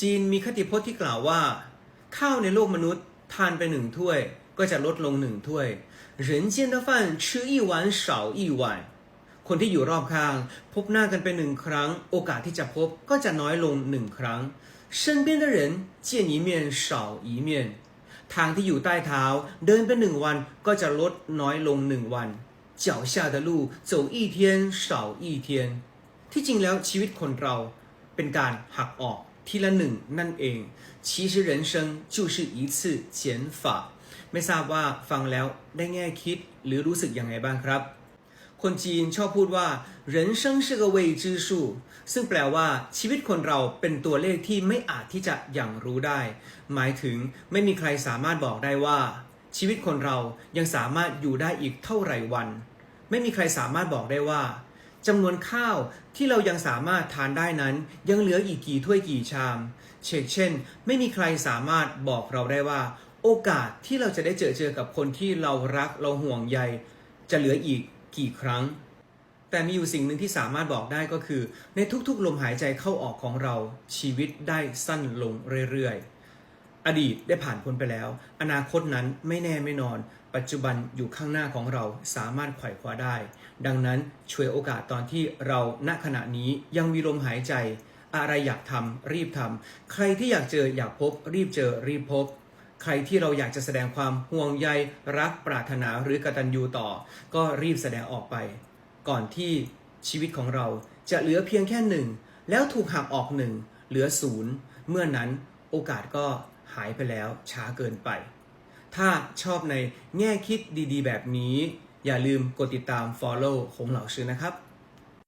จีนมีคติพจน์ที่กล่าวว่า ข้าวในโลกมนุษย์ทานไปหนึ่งถ้วย ก็จะลดลงหนึ่งถ้วย人间的饭吃一碗少一碗คนที่อยู่รอบข้าง พบหน้ากันไปหนึ่งครั้ง โอกาสที่จะพบก็จะน้อยลงหนึ่งครั้ง身边的人见一面少一面ทางที่อยู่ใต้เท้า เดินไปหนึ่งวันก็จะลดน้อยลงหนึ่งวัน脚下的路走一天少一天ที่จริงแล้วชีวิตคนเราเป็นการหักออก ทีละหนึ่งนั่นเอง其实人生就是一次减法ไม่ทราบว่าฟังแล้วได้แง่คิดหรือรู้สึกยังไงบ้างครับ คนจีนชอบพูดว่า人生是个未知数ซึ่งแปลว่าชีวิตคนเราเป็นตัวเลขที่ไม่อาจที่จะอย่างรู้ได้ หมายถึงไม่มีใครสามารถบอกได้ว่า ชีวิตคนเรายังสามารถอยู่ได้อีกเท่าไหร่วัน ไม่มีใครสามารถบอกได้ว่า จำนวนข้าวที่เรายังสามารถทานได้นั้น ยังเหลืออีกกี่ถ้วยกี่ชาม เช่นเช่น ไม่มีใครสามารถบอกเราได้ว่า โอกาสที่เราจะได้เจอเจอกับคนที่เรารักเราห่วงใย จะเหลืออีกกี่ครั้ง แต่มีอยู่สิ่งหนึ่งที่สามารถบอกได้ก็คือ ในทุกๆ ลมหายใจเข้าออกของเราชีวิตได้สั้นลงเรื่อยๆ อดีตได้ผ่านพ้นไปแล้ว อนาคตนั้นไม่แน่ไม่นอน ปัจจุบันอยู่ข้างหน้าของเราสามารถไขว่คว้าได้ ดังนั้นช่วยโอกาสตอนที่เราณขณะนี้ยังมีลมหายใจ อะไรอยากทำรีบทำใครที่อยากเจออยากพบ รีบเจอรีบพบ ใครที่เราอยากจะแสดงความห่วงใยรักปรารถนาหรือกตัญญูต่อ ก็รีบแสดงออกไป ก่อนที่ชีวิตของเราจะเหลือเพียงแค่หนึ่งแล้วถูกหักออกหนึ่งเหลือศูนย์เมื่อนั้น โอกาสก็หายไปแล้วช้าเกินไป ถ้าชอบในแง่คิดดีๆ แบบนี้ อย่าลืมกดติดตาม Follow ของเหล่าชื่อนะครับ